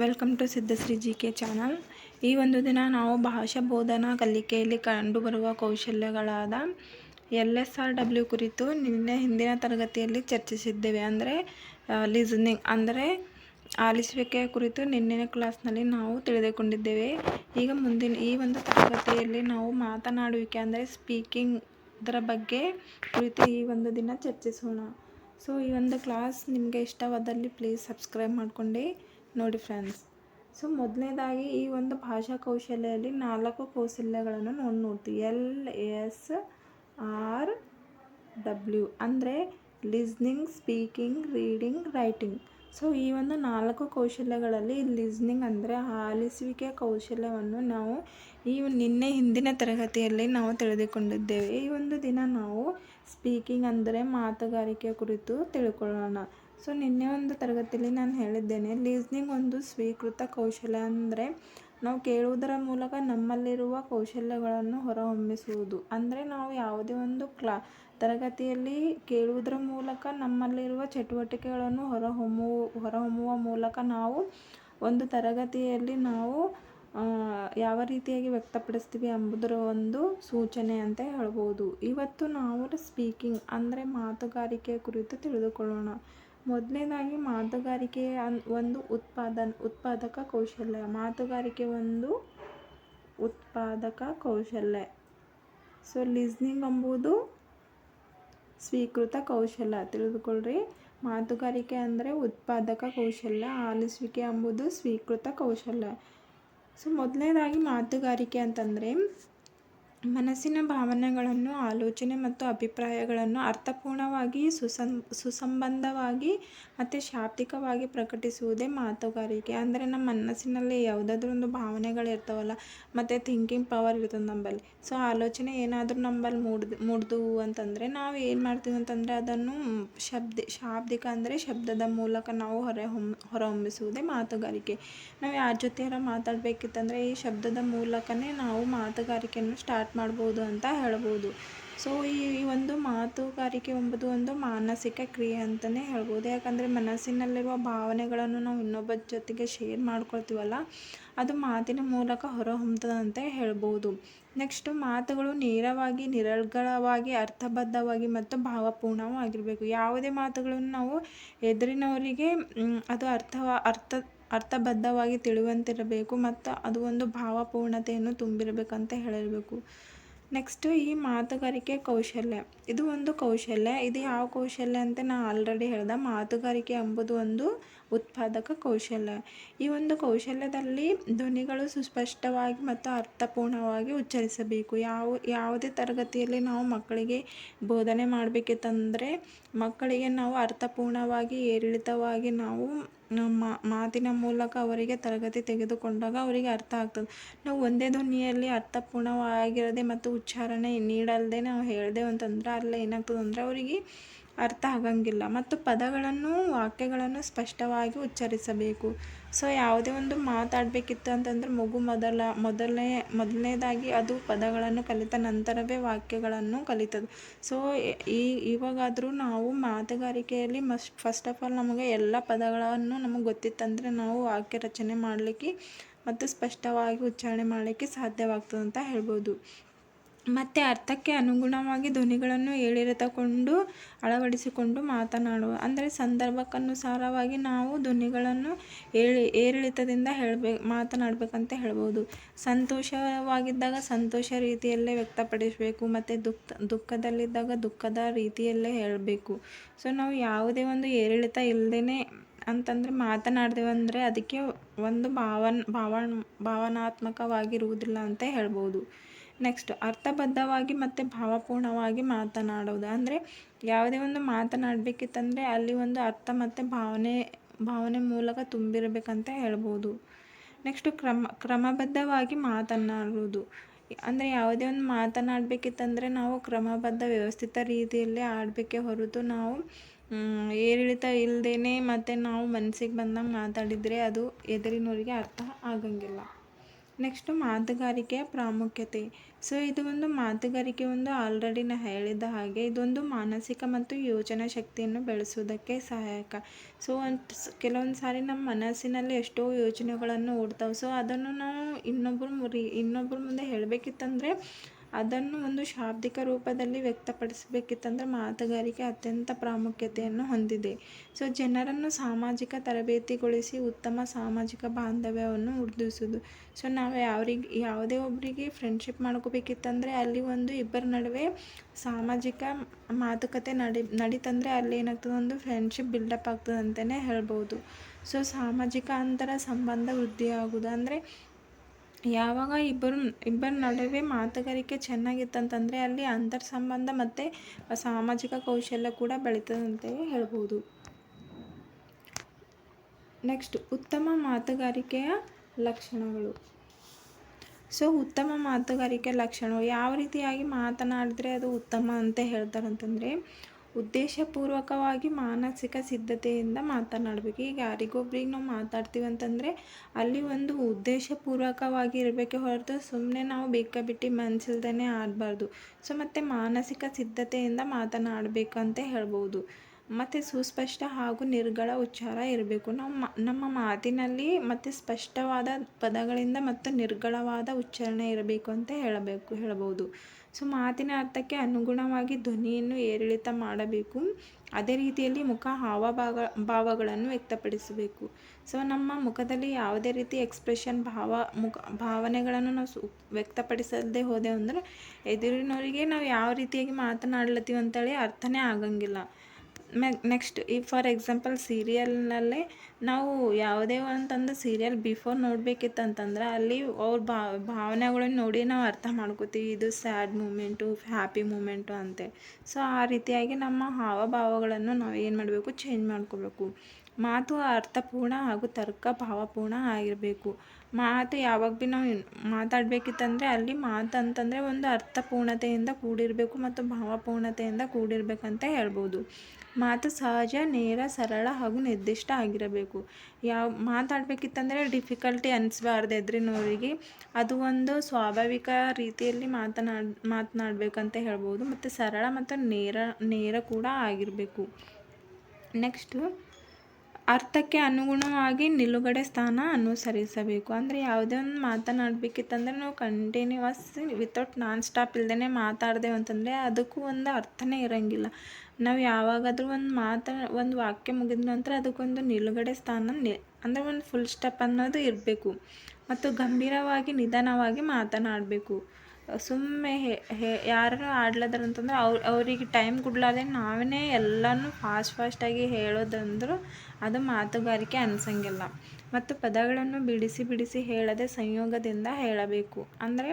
Welcome to Siddhashree G K channel ಈ ಒಂದು ದಿನ ನಾವು ಭಾಷಾ ಬೋಧನಾ ಕಲಿಕೆಯಲ್ಲಿ ಕಂಡುಬರುವ ಕೌಶಲ್ಯಗಳಾದ ಎಲ್ ಎಸ್ ಆರ್ ಡಬ್ಲ್ಯೂ ಕುರಿತು ನಿನ್ನೆ ಹಿಂದಿನ ತರಗತಿಯಲ್ಲಿ ಚರ್ಚಿಸಿದ್ದೇವೆ. ಅಂದರೆ ಲಿಸನಿಂಗ್ ಅಂದರೆ ಆಲಿಸುವಿಕೆಯ ಕುರಿತು ನಿನ್ನೆ ಕ್ಲಾಸ್ನಲ್ಲಿ ನಾವು ತಿಳಿದುಕೊಂಡಿದ್ದೇವೆ. ಈಗ ಮುಂದಿನ ಈ ಒಂದು ತರಗತಿಯಲ್ಲಿ ನಾವು ಮಾತನಾಡುವಿಕೆ ಅಂದರೆ ಸ್ಪೀಕಿಂಗ್ ಇದರ ಬಗ್ಗೆ ಕುರಿತು ಈ ಒಂದು ದಿನ ಚರ್ಚಿಸೋಣ. ಸೊ ಈ ಒಂದು ಕ್ಲಾಸ್ ನಿಮಗೆ ಇಷ್ಟವಾದಲ್ಲಿ ಪ್ಲೀಸ್ ಸಬ್ಸ್ಕ್ರೈಬ್ ಮಾಡ್ಕೊಂಡು ನೋಡಿ ಫ್ರೆಂಡ್ಸ್. ಸೊ, ಮೊದಲನೇದಾಗಿ ಈ ಒಂದು ಭಾಷಾ ಕೌಶಲ್ಯದಲ್ಲಿ ನಾಲ್ಕು ಕೌಶಲ್ಯಗಳನ್ನು ನೋಡಿ ನೋಡ್ತೀವಿ. ಎಲ್, ಎಸ್, ಆರ್, ಡಬ್ಲ್ಯೂ ಅಂದರೆ listening, speaking, reading, writing. So, ಈ ಒಂದು ನಾಲ್ಕು ಕೌಶಲ್ಯಗಳಲ್ಲಿ ಲಿಸ್ನಿಂಗ್ ಅಂದರೆ ಆಲಿಸುವಿಕೆ ಕೌಶಲ್ಯವನ್ನು ನಾವು ಈ ನಿನ್ನೆ ಹಿಂದಿನ ತರಗತಿಯಲ್ಲಿ ನಾವು ತಿಳಿದುಕೊಂಡಿದ್ದೇವೆ. ಈ ಒಂದು ದಿನ ನಾವು ಸ್ಪೀಕಿಂಗ್ ಅಂದರೆ ಮಾತುಗಾರಿಕೆ ಕುರಿತು ತಿಳ್ಕೊಳ್ಳೋಣ. ಸೊ ನಿನ್ನೆ ಒಂದು ತರಗತಿಯಲ್ಲಿ ನಾನು ಹೇಳಿದ್ದೇನೆ, ಲೀಸ್ನಿಂಗ್ ಒಂದು ಸ್ವೀಕೃತ ಕೌಶಲ್ಯ ಅಂದರೆ ನಾವು ಕೇಳುವುದರ ಮೂಲಕ ನಮ್ಮಲ್ಲಿರುವ ಕೌಶಲ್ಯಗಳನ್ನು ಹೊರಹೊಮ್ಮಿಸುವುದು. ಅಂದರೆ ನಾವು ಯಾವುದೇ ಒಂದು ಕ್ಲಾ, ತರಗತಿಯಲ್ಲಿ ಕೇಳುವುದರ ಮೂಲಕ ನಮ್ಮಲ್ಲಿರುವ ಚಟುವಟಿಕೆಗಳನ್ನು ಹೊರಹೊಮ್ಮು, ಹೊರಹೊಮ್ಮುವ ಮೂಲಕ ನಾವು ಒಂದು ತರಗತಿಯಲ್ಲಿ ನಾವು ಯಾವ ರೀತಿಯಾಗಿ ವ್ಯಕ್ತಪಡಿಸ್ತೀವಿ ಎಂಬುದರ ಒಂದು ಸೂಚನೆ ಅಂತ ಹೇಳ್ಬೋದು. ಇವತ್ತು ನಾವು ಸ್ಪೀಕಿಂಗ್ ಅಂದರೆ ಮಾತುಗಾರಿಕೆ ಕುರಿತು ತಿಳಿದುಕೊಳ್ಳೋಣ. ಮೊದಲನೇದಾಗಿ ಮಾತುಗಾರಿಕೆ ಅನ್ ಒಂದು ಉತ್ಪಾದನ್, ಉತ್ಪಾದಕ ಕೌಶಲ್ಯ. ಮಾತುಗಾರಿಕೆ ಒಂದು ಉತ್ಪಾದಕ ಕೌಶಲ್ಯ. ಸೊ, ಲಿಸ್ನಿಂಗ್ ಎಂಬುದು ಸ್ವೀಕೃತ ಕೌಶಲ್ಯ. ತಿಳಿದುಕೊಳ್ಳ್ರಿ ಮಾತುಗಾರಿಕೆ ಅಂದರೆ ಉತ್ಪಾದಕ ಕೌಶಲ್ಯ. ಆಲಿಸುವಿಕೆ ಎಂಬುದು ಸ್ವೀಕೃತ ಕೌಶಲ್ಯ. ಸೊ, ಮೊದಲನೇದಾಗಿ ಮಾತುಗಾರಿಕೆ ಅಂತಂದರೆ ಮನಸ್ಸಿನ ಭಾವನೆಗಳನ್ನು ಆಲೋಚನೆ ಮತ್ತು ಅಭಿಪ್ರಾಯಗಳನ್ನು ಅರ್ಥಪೂರ್ಣವಾಗಿ ಸುಸಂ ಸುಸಂಬಂಧವಾಗಿ ಮತ್ತು ಶಾಬ್ದಿಕವಾಗಿ ಪ್ರಕಟಿಸುವುದೇ ಮಾತುಗಾರಿಕೆ. ಅಂದರೆ ನಮ್ಮ ಮನಸ್ಸಿನಲ್ಲಿ ಯಾವುದಾದ್ರೂ ಒಂದು ಭಾವನೆಗಳಿರ್ತಾವಲ್ಲ ಮತ್ತು ಥಿಂಕಿಂಗ್ ಪವರ್ ಇರ್ತದೆ ನಂಬಲ್ಲಿ ಸೊ ಆಲೋಚನೆ ಏನಾದರೂ ನಂಬಲ್ಲಿ ಮೂಡ್ದು, ಮೂಡ್ದವು ಅಂತಂದರೆ ನಾವು ಏನು ಮಾಡ್ತೀವಿ ಅಂತಂದರೆ ಅದನ್ನು ಶಬ್ದ, ಶಾಬ್ದಿಕ ಅಂದರೆ ಶಬ್ದದ ಮೂಲಕ ನಾವು ಹೊರ ಹೊಮ್ ಹೊರಹೊಮ್ಮಿಸುವುದೇ ಮಾತುಗಾರಿಕೆ. ನಾವು ಯಾರ ಜೊತೆಯಾರ ಮಾತಾಡಬೇಕಿತ್ತಂದರೆ ಈ ಶಬ್ದದ ಮೂಲಕನೇ ನಾವು ಮಾತುಗಾರಿಕೆಯನ್ನು ಸ್ಟಾರ್ಟ್ ಮಾಡ್ಬೋದು ಅಂತ ಹೇಳ್ಬೋದು. ಸೊ ಈ ಒಂದು ಮಾತುಗಾರಿಕೆ ಎಂಬುದು ಒಂದು ಮಾನಸಿಕ ಕ್ರಿಯೆ ಅಂತಲೇ ಹೇಳ್ಬೋದು. ಯಾಕಂದರೆ ಮನಸ್ಸಿನಲ್ಲಿರುವ ಭಾವನೆಗಳನ್ನು ನಾವು ಇನ್ನೊಬ್ಬರ ಜೊತೆಗೆ ಶೇರ್ ಮಾಡ್ಕೊಳ್ತೀವಲ್ಲ, ಅದು ಮಾತಿನ ಮೂಲಕ ಹೊರಹೊಮ್ಮುತ್ತದೆ ಹೇಳ್ಬೋದು. ನೆಕ್ಸ್ಟು ಮಾತುಗಳು ನೇರವಾಗಿ, ನಿರರ್ಗಳವಾಗಿ, ಅರ್ಥಬದ್ಧವಾಗಿ ಮತ್ತು ಭಾವಪೂರ್ಣವಾಗಿರಬೇಕು. ಯಾವುದೇ ಮಾತುಗಳನ್ನು ನಾವು ಎದುರಿನವರಿಗೆ ಅದು ಅರ್ಥ ಅರ್ಥ, ಅರ್ಥಬದ್ಧವಾಗಿ ತಿಳಿಯುವಂತಿರಬೇಕು ಮತ್ತು ಅದು ಒಂದು ಭಾವಪೂರ್ಣತೆಯನ್ನು ತುಂಬಿರಬೇಕಂತ ಹೇಳಿರಬೇಕು. ನೆಕ್ಸ್ಟು ಈ ಮಾತುಗಾರಿಕೆ ಕೌಶಲ್ಯ. ಇದು ಒಂದು ಕೌಶಲ್ಯ. ಇದು ಯಾವ ಕೌಶಲ್ಯ ಅಂತ ನಾನು ಆಲ್ರೆಡಿ ಹೇಳ್ದೆ. ಮಾತುಗಾರಿಕೆ ಎಂಬುದು ಒಂದು ಉತ್ಪಾದಕ ಕೌಶಲ್ಯ. ಈ ಒಂದು ಕೌಶಲ್ಯದಲ್ಲಿ ಧ್ವನಿಗಳು ಸುಸ್ಪಷ್ಟವಾಗಿ ಮತ್ತು ಅರ್ಥಪೂರ್ಣವಾಗಿ ಉಚ್ಚರಿಸಬೇಕು. ಯಾವ, ಯಾವುದೇ ತರಗತಿಯಲ್ಲಿ ನಾವು ಮಕ್ಕಳಿಗೆ ಬೋಧನೆ ಮಾಡಬೇಕಿತ್ತಂದರೆ ಮಕ್ಕಳಿಗೆ ನಾವು ಅರ್ಥಪೂರ್ಣವಾಗಿ ಏರಿಳಿತವಾಗಿ ನಾವು ಮಾತಿನ ಮೂಲಕ ಅವರಿಗೆ ತರಗತಿ ತೆಗೆದುಕೊಂಡಾಗ ಅವರಿಗೆ ಅರ್ಥ ಆಗ್ತದೆ. ನಾವು ಒಂದೇ ಧ್ವನಿಯಲ್ಲಿ ಅರ್ಥಪೂರ್ಣವಾಗಿರದೆ ಮತ್ತು ಉಚ್ಚಾರಣೆ ನೀಡಲ್ದೆ ನಾವು ಹೇಳಿದೆವು ಅಂತಂದ್ರೆ ಅಲ್ಲಿ ಏನಾಗ್ತದೆ ಅಂದರೆ ಅವರಿಗೆ ಅರ್ಥ ಆಗಂಗಿಲ್ಲ. ಮತ್ತು ಪದಗಳನ್ನು ವಾಕ್ಯಗಳನ್ನು ಸ್ಪಷ್ಟವಾಗಿ ಉಚ್ಚರಿಸಬೇಕು. ಸೊ, ಯಾವುದೇ ಒಂದು ಮಾತಾಡಬೇಕಿತ್ತು ಅಂತಂದ್ರೆ ಮಗು ಮೊದಲ, ಮೊದಲನೇ, ಮೊದಲನೇದಾಗಿ ಅದು ಪದಗಳನ್ನು ಕಲಿತ ನಂತರವೇ ವಾಕ್ಯಗಳನ್ನು ಕಲಿತದೆ ಸೊ, ಈ, ಇವಾಗಾದರೂ ನಾವು ಮಾತುಗಾರಿಕೆಯಲ್ಲಿ ಮಸ್ಟ್ ಫಸ್ಟ್ ಆಫ್ ಆಲ್ ನಮಗೆ ಎಲ್ಲ ಪದಗಳನ್ನು ನಮಗೆ ಗೊತ್ತಿತ್ತಂದರೆ ನಾವು ವಾಕ್ಯ ರಚನೆ ಮಾಡಲಿಕ್ಕೆ ಮತ್ತು ಸ್ಪಷ್ಟವಾಗಿ ಉಚ್ಚಾರಣೆ ಮಾಡಲಿಕ್ಕೆ ಸಾಧ್ಯವಾಗ್ತದೆ ಅಂತ ಹೇಳ್ಬೋದು. ಮತ್ತು ಅರ್ಥಕ್ಕೆ ಅನುಗುಣವಾಗಿ ಧ್ವನಿಗಳನ್ನು ಏರಿಳಿತಕೊಂಡು ಅಳವಡಿಸಿಕೊಂಡು ಮಾತನಾಡುವ. ಅಂದರೆ ಸಂದರ್ಭಕ್ಕನುಸಾರವಾಗಿ ನಾವು ಧ್ವನಿಗಳನ್ನು ಏಳಿ ಏರಿಳಿತದಿಂದ ಹೇಳಬೇ, ಮಾತನಾಡಬೇಕಂತ ಹೇಳ್ಬೋದು. ಸಂತೋಷವಾಗಿದ್ದಾಗ ಸಂತೋಷ ರೀತಿಯಲ್ಲೇ ವ್ಯಕ್ತಪಡಿಸಬೇಕು, ಮತ್ತು ದುಃಖ, ದುಃಖದಲ್ಲಿದ್ದಾಗ ದುಃಖದ ರೀತಿಯಲ್ಲೇ ಹೇಳಬೇಕು. ಸೊ ನಾವು ಯಾವುದೇ ಒಂದು ಏರಿಳಿತ ಇಲ್ಲದೇ ಅಂತಂದರೆ ಮಾತನಾಡ್ದೇವಂದರೆ ಅದಕ್ಕೆ ಒಂದು ಭಾವನ್ ಭಾವನ್, ಭಾವನಾತ್ಮಕವಾಗಿರುವುದಿಲ್ಲ ಅಂತ ಹೇಳ್ಬೋದು. ನೆಕ್ಸ್ಟ್ ಅರ್ಥಬದ್ಧವಾಗಿ ಮತ್ತು ಭಾವಪೂರ್ಣವಾಗಿ ಮಾತನಾಡೋದು ಅಂದರೆ ಯಾವುದೇ ಒಂದು ಮಾತನಾಡಬೇಕಿತ್ತಂದರೆ ಅಲ್ಲಿ ಒಂದು ಅರ್ಥ ಮತ್ತು ಭಾವನೆ ಭಾವನೆ ಮೂಲಕ ತುಂಬಿರಬೇಕಂತ ಹೇಳ್ಬೋದು. ನೆಕ್ಸ್ಟು ಕ್ರಮ, ಕ್ರಮಬದ್ಧವಾಗಿ ಮಾತನಾಡುವುದು. ಅಂದರೆ ಯಾವುದೇ ಒಂದು ಮಾತನಾಡಬೇಕಿತ್ತಂದರೆ ನಾವು ಕ್ರಮಬದ್ಧ, ವ್ಯವಸ್ಥಿತ ರೀತಿಯಲ್ಲಿ ಆಡಬೇಕೆ ಹೊರತು ನಾವು ಏರಿಳಿತ ಇಲ್ಲದೇ ಮತ್ತು ನಾವು ಮನಸ್ಸಿಗೆ ಬಂದಂಗೆ ಮಾತಾಡಿದರೆ ಅದು ಎದುರಿನವರಿಗೆ ಅರ್ಥ ಆಗಂಗಿಲ್ಲ. ನೆಕ್ಸ್ಟು ಮಾತುಗಾರಿಕೆಯ ಪ್ರಾಮುಖ್ಯತೆ. ಸೊ ಇದು ಒಂದು ಮಾತುಗಾರಿಕೆ, ಒಂದು ಆಲ್ರೆಡಿ ನಾ ಹೇಳಿದ ಹಾಗೆ ಇದೊಂದು ಮಾನಸಿಕ ಮತ್ತು ಯೋಚನಾ ಶಕ್ತಿಯನ್ನು ಬೆಳೆಸೋದಕ್ಕೆ ಸಹಾಯಕ. ಸೊ ಒಂದು ಕೆಲವೊಂದು ಸಾರಿ ನಮ್ಮ ಮನಸ್ಸಿನಲ್ಲಿ ಎಷ್ಟೋ ಯೋಚನೆಗಳನ್ನು ಓಡ್ತಾವೆ. ಸೊ ಅದನ್ನು ನಾವು ಇನ್ನೊಬ್ಬರು ಇನ್ನೊಬ್ಬರ ಮುಂದೆ ಹೇಳಬೇಕಿತ್ತಂದ್ರೆ ಅದನ್ನು ಒಂದು ಶಾಬ್ದಿಕ ರೂಪದಲ್ಲಿ ವ್ಯಕ್ತಪಡಿಸಬೇಕಿತ್ತಂದ್ರೆ ಮಾತುಗಾರಿಕೆ ಅತ್ಯಂತ ಪ್ರಾಮುಖ್ಯತೆಯನ್ನು ಹೊಂದಿದೆ. ಸೊ, ಜನರನ್ನು ಸಾಮಾಜಿಕ ತರಬೇತಿಗೊಳಿಸಿ ಉತ್ತಮ ಸಾಮಾಜಿಕ ಬಾಂಧವ್ಯವನ್ನು ಉರ್ದಿಸೋದು ಸೊ, ನಾವು ಯಾವ್ರಿಗೆ, ಯಾವುದೇ ಒಬ್ಬರಿಗೆ ಫ್ರೆಂಡ್ಶಿಪ್ ಮಾಡ್ಕೋಬೇಕಿತ್ತಂದರೆ ಅಲ್ಲಿ ಒಂದು ಇಬ್ಬರ ನಡುವೆ ಸಾಮಾಜಿಕ ಮಾತುಕತೆ ನಡಿ, ನಡೀತಂದರೆ ಅಲ್ಲಿ ಏನಾಗ್ತದೆ? ಒಂದು ಫ್ರೆಂಡ್ಶಿಪ್ ಬಿಲ್ಡಪ್ ಆಗ್ತದೆ ಅಂತಲೇ ಹೇಳ್ಬೋದು. ಸೊ, ಸಾಮಾಜಿಕ ಅಂತರ ಸಂಬಂಧ ವೃದ್ಧಿಯಾಗೋದು ಅಂದರೆ ಯಾವಾಗ ಇಬ್ಬರು, ಇಬ್ಬರ ನಡುವೆ ಮಾತುಗಾರಿಕೆ ಚೆನ್ನಾಗಿತ್ತಂತಂದರೆ ಅಲ್ಲಿ ಅಂತರ್ ಸಂಬಂಧ ಮತ್ತು ಸಾಮಾಜಿಕ ಕೌಶಲ್ಯ ಕೂಡ ಬೆಳೀತದೆ ಅಂತಲೇ ಹೇಳ್ಬೋದು. ನೆಕ್ಸ್ಟ್ ಉತ್ತಮ ಮಾತುಗಾರಿಕೆಯ ಲಕ್ಷಣಗಳು. ಸೊ ಉತ್ತಮ ಮಾತುಗಾರಿಕೆ ಲಕ್ಷಣವು ಯಾವ ರೀತಿಯಾಗಿ ಮಾತನಾಡಿದ್ರೆ ಅದು ಉತ್ತಮ ಅಂತ ಹೇಳ್ತಾರಂತಂದರೆ ಉದ್ದೇಶಪೂರ್ವಕವಾಗಿ ಮಾನಸಿಕ ಸಿದ್ಧತೆಯಿಂದ ಮಾತನಾಡಬೇಕು. ಈಗ ಯಾರಿಗೊಬ್ರಿಗೆ ನಾವು ಮಾತಾಡ್ತೀವಿ ಅಂತಂದರೆ ಅಲ್ಲಿ ಒಂದು ಉದ್ದೇಶಪೂರ್ವಕವಾಗಿ ಇರಬೇಕೆ ಹೊರತು ಸುಮ್ಮನೆ ನಾವು ಬೇಕಾಬಿಟ್ಟು ಮನಸ್ಸಿಲ್ದೇ ಆಡಬಾರ್ದು. ಸೊ, ಮತ್ತು ಮಾನಸಿಕ ಸಿದ್ಧತೆಯಿಂದ ಮಾತನಾಡಬೇಕಂತ ಹೇಳ್ಬೋದು. ಮತ್ತು ಸುಸ್ಪಷ್ಟ ಹಾಗೂ ನಿರ್ಗಳ ಉಚ್ಚಾರ ಇರಬೇಕು. ನಮ್ಮ ನಮ್ಮ ಮಾತಿನಲ್ಲಿ ಮತ್ತು ಸ್ಪಷ್ಟವಾದ ಪದಗಳಿಂದ ಮತ್ತು ನಿರ್ಗಳವಾದ ಉಚ್ಚಾರಣೆ ಇರಬೇಕು ಅಂತ ಹೇಳಬೇಕು, ಹೇಳಬಹುದು. ಸೊ, ಮಾತಿನ ಅರ್ಥಕ್ಕೆ ಅನುಗುಣವಾಗಿ ಧ್ವನಿಯನ್ನು ಏರಿಳಿತ ಮಾಡಬೇಕು. ಅದೇ ರೀತಿಯಲ್ಲಿ ಮುಖ ಹಾವಭಾಗ, ಭಾವಗಳನ್ನು ವ್ಯಕ್ತಪಡಿಸಬೇಕು. ಸೊ, ನಮ್ಮ ಮುಖದಲ್ಲಿ ಯಾವುದೇ ರೀತಿ ಎಕ್ಸ್ಪ್ರೆಷನ್ ಭಾವ, ಮುಖ, ಭಾವನೆಗಳನ್ನು ನಾವು ವ್ಯಕ್ತಪಡಿಸದೇ ಹೋದೆವು ಅಂದ್ರೆ ಎದುರಿನವರಿಗೆ ನಾವು ಯಾವ ರೀತಿಯಾಗಿ ಮಾತನಾಡ್ಲತ್ತೀವಿ ಅಂತೇಳಿ ಅರ್ಥನೇ ಆಗಂಗಿಲ್ಲ. ನೆಕ್ಸ್ಟ್ ಈ ಫಾರ್ ಎಕ್ಸಾಂಪಲ್ ಸೀರಿಯಲ್ನಲ್ಲೇ ನಾವು ಯಾವುದೇ ಅಂತಂದು ಸೀರಿಯಲ್ ಬಿಫೋರ್ ನೋಡಬೇಕಿತ್ತು ಅಂತಂದ್ರೆ ಅಲ್ಲಿ ಅವ್ರ ಭಾವನೆಗಳನ್ನ ನೋಡಿ ನಾವು ಅರ್ಥ ಮಾಡ್ಕೋತೀವಿ. ಇದು ಸ್ಯಾಡ್ ಮೂಮೆಂಟು ಹ್ಯಾಪಿ ಮೂಮೆಂಟು ಅಂತೇಳಿ ಸೊ ಆ ರೀತಿಯಾಗಿ ನಮ್ಮ ಹಾವಭಾವಗಳನ್ನು ನಾವು ಏನು ಮಾಡಬೇಕು ಚೇಂಜ್ ಮಾಡ್ಕೋಬೇಕು. ಮಾತು ಅರ್ಥಪೂರ್ಣ ಹಾಗೂ ತರ್ಕ ಭಾವಪೂರ್ಣ ಆಗಿರಬೇಕು. ಮಾತು ಯಾವಾಗ ಭೀ ನಾವು ಮಾತಾಡಬೇಕಿತ್ತಂದ್ರೆ ಅಲ್ಲಿ ಮಾತು ಅಂತಂದರೆ ಒಂದು ಅರ್ಥಪೂರ್ಣತೆಯಿಂದ ಕೂಡಿರಬೇಕು ಮತ್ತು ಭಾವಪೂರ್ಣತೆಯಿಂದ ಕೂಡಿರಬೇಕಂತ ಹೇಳ್ಬೋದು. ಮಾತು ಸಹಜ, ನೇರ, ಸರಳ ಹಾಗೂ ನಿರ್ದಿಷ್ಟ ಆಗಿರಬೇಕು. ಯಾವ, ಮಾತಾಡಬೇಕಿತ್ತಂದರೆ ಡಿಫಿಕಲ್ಟಿ ಅನಿಸ್ಬಾರ್ದು ಎದುರಿನವರಿಗೆ ಅದು ಒಂದು ಸ್ವಾಭಾವಿಕ ರೀತಿಯಲ್ಲಿ ಮಾತನಾಡಿ, ಮಾತನಾಡಬೇಕಂತ ಹೇಳ್ಬೋದು. ಮತ್ತು ಸರಳ ಮತ್ತು ನೇರ ನೇರ ಕೂಡ ಆಗಿರಬೇಕು. ನೆಕ್ಸ್ಟು ಅರ್ಥಕ್ಕೆ ಅನುಗುಣವಾಗಿ ನಿಲುಗಡೆ ಸ್ಥಾನ ಅನುಸರಿಸಬೇಕು. ಅಂದರೆ ಯಾವುದೇ ಒಂದು ಮಾತನಾಡಬೇಕಿತ್ತಂದ್ರೆ ನಾವು ಕಂಟಿನ್ಯೂವಸ್ ವಿತೌಟ್ ನಾನ್ ಸ್ಟಾಪ್ ಇಲ್ದೇ ಮಾತಾಡ್ದೇವು ಅಂತಂದರೆ ಅದಕ್ಕೂ ಒಂದು ಅರ್ಥನೇ ಇರೋಂಗಿಲ್ಲ. ನಾವು ಯಾವಾಗಾದರೂ ಒಂದು ಮಾತ, ಒಂದು ವಾಕ್ಯ ಮುಗಿದ ನಂತರ ಅದಕ್ಕೊಂದು ನಿಲುಗಡೆ ಸ್ಥಾನ ನಿ, ಅಂದರೆ ಒಂದು ಫುಲ್ ಸ್ಟಾಪ್ ಅನ್ನೋದು ಇರಬೇಕು. ಮತ್ತು ಗಂಭೀರವಾಗಿ ನಿಧಾನವಾಗಿ ಮಾತನಾಡಬೇಕು. ಸುಮ್ಮನೆ ಹೇ ಯಾರು ಆಡ್ಲತ್ತಾರ ಅಂತಂದ್ರೆ ಅವ್ರು, ಅವರಿಗೆ ಟೈಮ್ ಕೊಡ್ಲಾರ್ದೆ ನಾವೇ ಎಲ್ಲನೂ ಫಾಸ್ಟ್ ಫಾಸ್ಟಾಗಿ ಹೇಳೋದಂದ್ರೆ ಅದು ಮಾತುಗಾರಿಕೆ ಅನ್ಸಂಗಿಲ್ಲ. ಮತ್ತು ಪದಗಳನ್ನು ಬಿಡಿಸಿ ಬಿಡಿಸಿ ಹೇಳದೆ ಸಂಯೋಗದಿಂದ ಹೇಳಬೇಕು. ಅಂದರೆ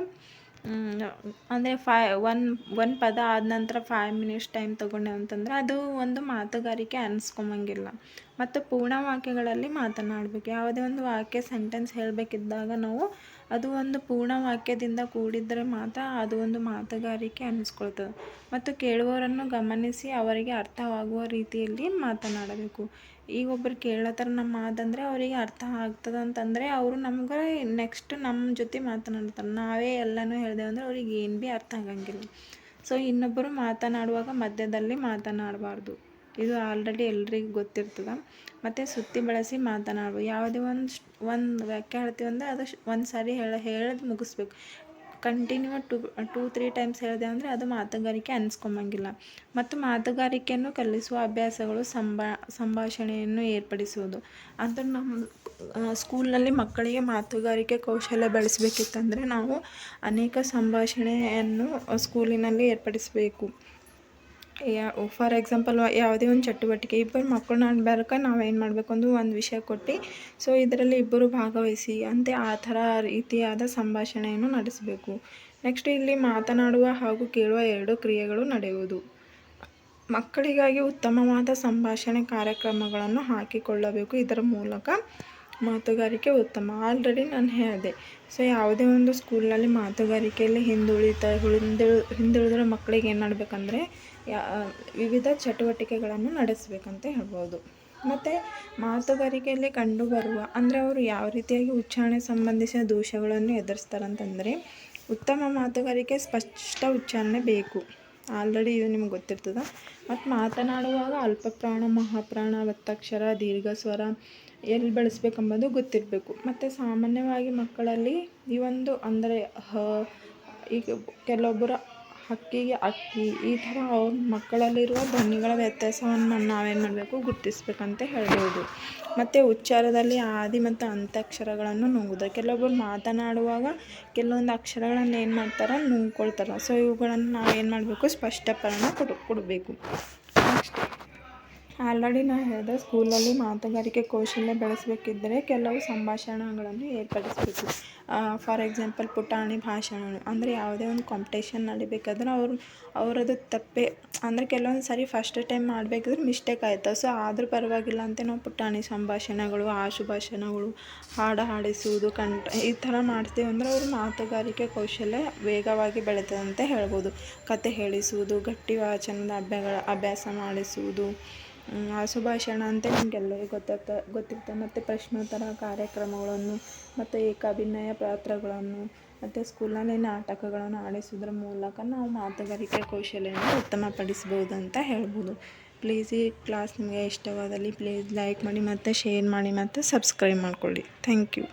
ಅಂದರೆ ಫೈ ಒನ್ ಒನ್ ಪದ ಆದ ನಂತರ ಫೈವ್ ಮಿನಿಟ್ಸ್ ಟೈಮ್ ತೊಗೊಂಡೆವು ಅಂತಂದ್ರೆ ಅದು ಒಂದು ಮಾತುಗಾರಿಕೆ ಅನ್ಸ್ಕೊಂಬಂಗಿಲ್ಲ. ಮತ್ತು ಪೂರ್ಣ ವಾಕ್ಯಗಳಲ್ಲಿ ಮಾತನಾಡಬೇಕು. ಯಾವುದೇ ಒಂದು ವಾಕ್ಯ ಸೆಂಟೆನ್ಸ್ ಹೇಳಬೇಕಿದ್ದಾಗ ನಾವು ಅದು ಒಂದು ಪೂರ್ಣ ವಾಕ್ಯದಿಂದ ಕೂಡಿದ್ದರೆ ಮಾತ್ರ ಅದು ಒಂದು ಮಾತುಗಾರಿಕೆ ಅನ್ನಿಸ್ಕೊಳ್ತದೆ ಮತ್ತು ಕೇಳುವವರನ್ನು ಗಮನಿಸಿ ಅವರಿಗೆ ಅರ್ಥವಾಗುವ ರೀತಿಯಲ್ಲಿ ಮಾತನಾಡಬೇಕು. ಈಗ ಒಬ್ಬರು ಕೇಳತ್ತಾರ ನಮ್ಮ ಮಾತಂದರೆ ಅವರಿಗೆ ಅರ್ಥ ಆಗ್ತದೆ ಅಂತಂದರೆ ಅವರು ನಮ್ಗೆ ನೆಕ್ಸ್ಟ್ ನಮ್ಮ ಜೊತೆ ಮಾತನಾಡ್ತಾರೆ. ನಾವೇ ಎಲ್ಲನೂ ಹೇಳಿದೆವು ಅಂದರೆ ಅವ್ರಿಗೆ ಏನು ಭೀ ಅರ್ಥ ಆಗಂಗಿಲ್ಲ. ಸೊ ಇನ್ನೊಬ್ಬರು ಮಾತನಾಡುವಾಗ ಮಧ್ಯದಲ್ಲಿ ಮಾತನಾಡಬಾರ್ದು. ಇದು ಆಲ್ರೆಡಿ ಎಲ್ರಿಗೂ ಗೊತ್ತಿರ್ತದೆ. ಮತ್ತು ಸುತ್ತಿ ಬಳಸಿ ಮಾತನಾಡು ಯಾವುದೇ ಒಂದು ಒಂದು ವ್ಯಾಖ್ಯೆ ಹೇಳ್ತೀವಿ ಅಂದರೆ ಅದು ಒಂದು ಸಾರಿ ಹೇಳ, ಹೇಳೋದು ಮುಗಿಸ್ಬೇಕು. Continue to, two three times ಹೇಳಿದೆ ಅಂದರೆ ಅದು ಮಾತುಗಾರಿಕೆ ಅನ್ಸ್ಕೊಂಬಂಗಿಲ್ಲ. ಮತ್ತು ಮಾತುಗಾರಿಕೆಯನ್ನು ಕಲಿಸುವ ಅಭ್ಯಾಸಗಳು ಸಂಭಾ ಸಂಭಾಷಣೆಯನ್ನು ಏರ್ಪಡಿಸುವುದು. ಅಂದ್ರೆ ನಮ್ಮ ಸ್ಕೂಲ್ನಲ್ಲಿ ಮಕ್ಕಳಿಗೆ ಮಾತುಗಾರಿಕೆ ಕೌಶಲ್ಯ ಬೆಳೆಸಬೇಕಿತ್ತಂದರೆ ನಾವು ಅನೇಕ ಸಂಭಾಷಣೆಯನ್ನು ಸ್ಕೂಲಿನಲ್ಲಿ ಏರ್ಪಡಿಸಬೇಕು. ಯಾ ಫಾರ್ ಎಕ್ಸಾಂಪಲ್ ಯಾವುದೇ ಒಂದು ಚಟುವಟಿಕೆ, ಇಬ್ಬರು ಮಕ್ಕಳು ನಾವು ನಾವೇನು ಮಾಡಬೇಕು ಅಂದು ಒಂದು ವಿಷಯ ಕೊಟ್ಟು ಸೊ ಇದರಲ್ಲಿ ಇಬ್ಬರು ಭಾಗವಹಿಸಿ, ಅಂತೆ ಆ ಥರ ರೀತಿಯಾದ ಸಂಭಾಷಣೆಯನ್ನು ನಡೆಸಬೇಕು. ನೆಕ್ಸ್ಟ್ ಇಲ್ಲಿ ಮಾತನಾಡುವ ಹಾಗೂ ಕೇಳುವ ಎರಡು ಕ್ರಿಯೆಗಳು ನಡೆಯುವುದು. ಮಕ್ಕಳಿಗಾಗಿ ಉತ್ತಮವಾದ ಸಂಭಾಷಣೆ ಕಾರ್ಯಕ್ರಮಗಳನ್ನು ಹಾಕಿಕೊಳ್ಳಬೇಕು, ಇದರ ಮೂಲಕ ಮಾತುಗಾರಿಕೆ ಉತ್ತಮ. ಆಲ್ರೆಡಿ ನಾನು ಹೇಳಿದೆ ಸೊ ಯಾವುದೇ ಒಂದು ಸ್ಕೂಲ್ನಲ್ಲಿ ಮಾತುಗಾರಿಕೆಯಲ್ಲಿ ಹಿಂದುಳಿತ ಹಿಂದುಳಿ ಹಿಂದುಳಿದಿರೋ ಮಕ್ಕಳಿಗೆ ಏನು ಮಾಡಬೇಕಂದ್ರೆ ಯಾ ವಿವಿಧ ಚಟುವಟಿಕೆಗಳನ್ನು ನಡೆಸಬೇಕಂತ ಹೇಳ್ಬೋದು. ಮತ್ತು ಮಾತುಗಾರಿಕೆಯಲ್ಲಿ ಕಂಡುಬರುವ, ಅಂದರೆ ಅವರು ಯಾವ ರೀತಿಯಾಗಿ ಉಚ್ಚಾರಣೆ ಸಂಬಂಧಿಸಿದ ದೋಷಗಳನ್ನು ಎದುರಿಸ್ತಾರಂತಂದರೆ, ಉತ್ತಮ ಮಾತುಗಾರಿಕೆ ಸ್ಪಷ್ಟ ಉಚ್ಚಾರಣೆ ಬೇಕು. ಆಲ್ರೆಡಿ ಇದು ನಿಮ್ಗೆ ಗೊತ್ತಿರ್ತದೆ. ಮತ್ತು ಮಾತನಾಡುವಾಗ ಅಲ್ಪಪ್ರಾಣ, ಮಹಾಪ್ರಾಣ ಒತ್ತಕ್ಷರ ದೀರ್ಘ ಸ್ವರ ಎಲ್ಲಿ ಬಳಸ್ಬೇಕಂಬುದು ಗೊತ್ತಿರಬೇಕು. ಮತ್ತು ಸಾಮಾನ್ಯವಾಗಿ ಮಕ್ಕಳಲ್ಲಿ ಈ ಒಂದು, ಅಂದರೆ ಹ, ಈಗ ಕೆಲವೊಬ್ಬರ ಹಕ್ಕಿಗೆ ಅಕ್ಕಿ, ಈ ಥರ ಅವ್ರ ಮಕ್ಕಳಲ್ಲಿರುವ ಧ್ವನಿಗಳ ವ್ಯತ್ಯಾಸವನ್ನು ನಾವೇನು ಮಾಡಬೇಕು? ಗುರ್ತಿಸ್ಬೇಕಂತ ಹೇಳ್ಬೋದು. ಮತ್ತು ಉಚ್ಚಾರದಲ್ಲಿ ಆದಿ ಮತ್ತು ಅಂತ್ಯಾಕ್ಷರಗಳನ್ನು ನುಂಗೋದು ಕೆಲವೊಬ್ಬರು ಮಾತನಾಡುವಾಗ ಕೆಲವೊಂದು ಅಕ್ಷರಗಳನ್ನು ಏನು ಮಾಡ್ತಾರೆ ನುಂಗ್ಕೊಳ್ತಾರೆ. ಸೊ ಇವುಗಳನ್ನು ನಾವೇನು ಮಾಡಬೇಕು? ಸ್ಪಷ್ಟಪರಣ ಕೊಡು ಕೊಡಬೇಕು. ಆಲ್ರೆಡಿ ನಾ ಹೇಳಿದೆ ಸ್ಕೂಲಲ್ಲಿ ಮಾತುಗಾರಿಕೆ ಕೌಶಲ್ಯ ಬೆಳೆಸಬೇಕಿದ್ದರೆ ಕೆಲವು ಸಂಭಾಷಣೆಗಳನ್ನು ಏರ್ಪಡಿಸಬೇಕು. ಫಾರ್ ಎಕ್ಸಾಂಪಲ್ ಪುಟಾಣಿ ಭಾಷಣಗಳು, ಅಂದರೆ ಯಾವುದೇ ಒಂದು ಕಾಂಪಿಟೇಷನ್ ನಡಿಬೇಕಾದ್ರೆ ಅವರು ಅವರದು ತಪ್ಪೇ, ಅಂದರೆ ಕೆಲವೊಂದು ಸರಿ ಫಸ್ಟ್ ಟೈಮ್ ಮಾಡಬೇಕಾದ್ರೆ ಮಿಸ್ಟೇಕ್ ಆಯಿತು. ಸೊ ಆದರೂ ಪರವಾಗಿಲ್ಲ ಅಂತ ನಾವು ಪುಟಾಣಿ ಸಂಭಾಷಣೆಗಳು ಆಶುಭಾಷಣಗಳು ಹಾಡು ಹಾಡಿಸುವುದು, ಕಂಠ, ಈ ಥರ ಮಾಡ್ತೀವಿ ಅಂದರೆ ಅವರು ಮಾತುಗಾರಿಕೆ ಕೌಶಲ್ಯ ವೇಗವಾಗಿ ಬೆಳೀತದೆ ಅಂತ ಹೇಳ್ಬೋದು. ಕತೆ ಹೇಳಿಸುವುದು, ಗಟ್ಟಿ ವಾಚನದ ಅಭ್ಯಗಳ, ಅಭ್ಯಾಸ ಮಾಡಿಸುವುದು ಆಶುಭಾಷಣ ಅಂತ ನಿಮಗೆಲ್ಲರಿಗೂ ಗೊತ್ತಾಗ್ತ ಗೊತ್ತಿರ್ತದೆ ಮತ್ತು ಪ್ರಶ್ನೋತ್ತರ ಕಾರ್ಯಕ್ರಮಗಳನ್ನು, ಮತ್ತು ಏಕಾಭಿನಯ ಪಾತ್ರಗಳನ್ನು, ಮತ್ತು ಸ್ಕೂಲಲ್ಲಿ ನಾಟಕಗಳನ್ನು ಆಡಿಸೋದ್ರ ಮೂಲಕ ನಾವು ಮಾತುಗಾರಿಕೆ ಕೌಶಲ್ಯವನ್ನು ಉತ್ತಮಪಡಿಸ್ಬೋದು ಅಂತ ಹೇಳ್ಬೋದು. ಪ್ಲೀಸ್ ಈ ಕ್ಲಾಸ್ ನಿಮಗೆ ಇಷ್ಟವಾದಲ್ಲಿ ಪ್ಲೀಸ್ ಲೈಕ್ ಮಾಡಿ ಮತ್ತು ಶೇರ್ ಮಾಡಿ ಮತ್ತು ಸಬ್ಸ್ಕ್ರೈಬ್ ಮಾಡಿಕೊಳ್ಳಿ. Thank you